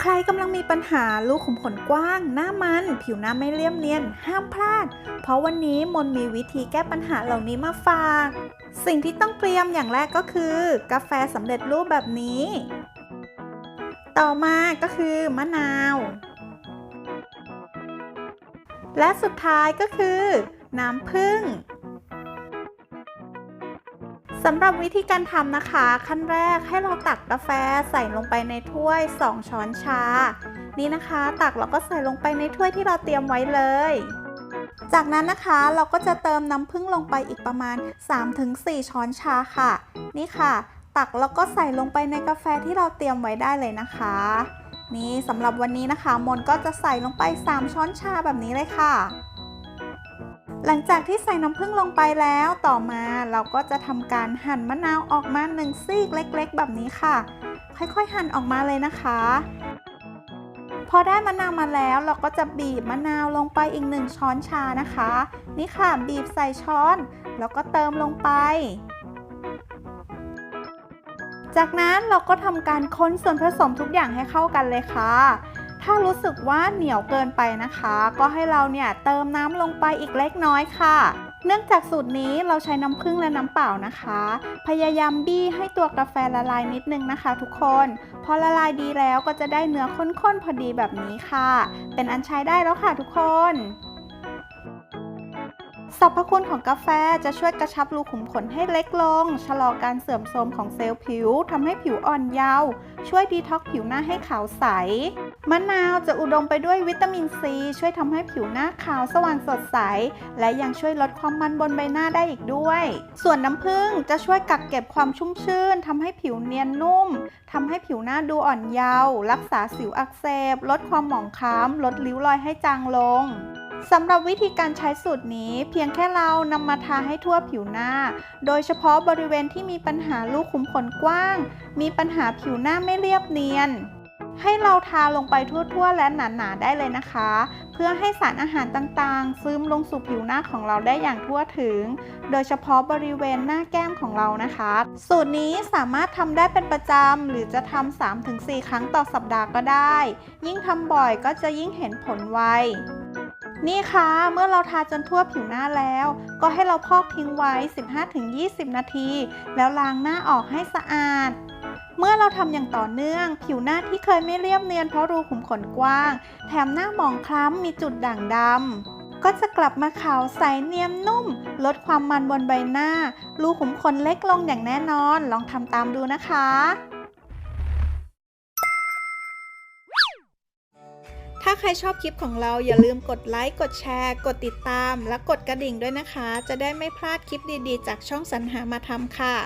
ใครกำลังมีปัญหาลูกขุมขนกว้าง หน้ามัน ผิวหน้าไม่เรียบเนียน ห้ามพลาด เพราะวันนี้มนมีวิธีแก้ปัญหาเหล่านี้มาฝาก สิ่งที่ต้องเตรียมอย่างแรกก็คือ กาแฟสำเร็จรูปแบบนี้ ต่อมาก็คือมะนาว และสุดท้ายก็คือ น้ำผึ้ง สำหรับวิธีการทำนะคะ ขั้นแรกให้เราตักกาแฟใส่ลงไปในถ้วย 2 ช้อนชา นี่นะคะ ตักแล้วก็ใส่ลงไปในถ้วยที่เราเตรียมไว้เลย จากนั้นนะคะเราก็จะเติมน้ำผึ้งลงไปอีกประมาณ 3-4 ช้อนชาค่ะ นี่ค่ะ ตักแล้วก็ใส่ลงไปในกาแฟที่เราเตรียมไว้ได้เลยนะคะ นี่สำหรับวันนี้นะคะ มนก็จะใส่ลงไป 3 ช้อนชาแบบนี้เลยค่ะ หลังจากที่ใส่น้ำผึ้งลงไปแล้วต่อมาเราก็จะทำการหั่นมะนาวออกมาหนึ่งซีกเล็กๆ แบบนี้ค่ะ ค่อยๆหั่นออกมาเลยนะคะ พอได้มะนาวมาแล้วเราก็จะบีบมะนาวลงไปอีกหนึ่งช้อนชานะคะ นี่ค่ะบีบใส่ช้อน แล้วก็เติมลงไป จากนั้นเราก็ทำการคนส่วนผสมทุกอย่างให้เข้ากันเลยค่ะ ถ้ารู้สึกว่าเหนียวเกินไปนะคะ ก็ให้เราเนี่ยเติมน้ำลงไปอีกเล็กน้อยค่ะ เนื่องจากสูตรนี้เราใช้น้ำผึ้งและน้ำเปล่านะคะ พยายามบี้ให้ตัวกาแฟละลายนิดนึงนะคะ ทุกคน พอละลายดีแล้วก็จะได้เนื้อข้นๆพอดีแบบนี้ค่ะ เป็นอันใช้ได้แล้วค่ะทุกคนสรรพคุณของกาแฟจะช่วยกระชับรูขุมขนให้เล็กลง ชะลอการเสื่อมโทรมของเซลล์ผิว ทำให้ผิวอ่อนเยาว์ ช่วยดีท็อกผิวหน้าให้ขาวใส มะนาวจะอุดมไปด้วยวิตามินซี ช่วยทำให้ผิวหน้าขาวสว่างสดใส และยังช่วยลดความมันบนใบหน้าได้อีกด้วย ส่วนน้ำผึ้งจะช่วยกักเก็บความชุ่มชื่นทำให้ผิวเนียนนุ่มทำให้ผิวหน้าดูอ่อนเยาว์รักษาสิวอักเสบ ลดความหมองคล้ำลดริ้วรอยให้จางลงสำหรับวิธีการใช้สูตรนี้ เพียงแค่เรานำมาทาให้ทั่วผิวหน้า โดยเฉพาะบริเวณที่มีปัญหาลูกขุมขนกว้าง มีปัญหาผิวหน้าไม่เรียบเนียน ให้เราทาลงไปทั่วๆ และหนาๆ ได้เลยนะคะ เพื่อให้สารอาหารต่างๆ ซึมลงสู่ผิวหน้าของเราได้อย่างทั่วถึง โดยเฉพาะบริเวณหน้าแก้มของเรานะคะ สูตรนี้สามารถทำได้เป็นประจำ หรือจะทำ 3-4 ครั้งต่อสัปดาห์ก็ได้ ยิ่งทำบ่อยก็จะยิ่งเห็นผลไวนี่ค่ะ เมื่อเราทาจนทั่วผิวหน้าแล้ว ก็ให้เราพอกทิ้งไว้ 15-20 นาที แล้วล้างหน้าออกให้สะอาด เมื่อเราทำอย่างต่อเนื่อง ผิวหน้าที่เคยไม่เรียบเนียนเพราะรูขุมขนกว้าง แถมหน้าหมองคล้ำมีจุดด่างดำก็จะกลับมาขาวใสเนียมนุ่ม ลดความมันบนใบหน้า รูขุมขนเล็กลงอย่างแน่นอน ลองทำตามดูนะคะถ้าใครชอบคลิปของเราอย่าลืมกดไลค์ กดแชร์ กดติดตาม และกดกระดิ่งด้วยนะคะ จะได้ไม่พลาดคลิปดีๆ จากช่องสรรหามาทำค่ะ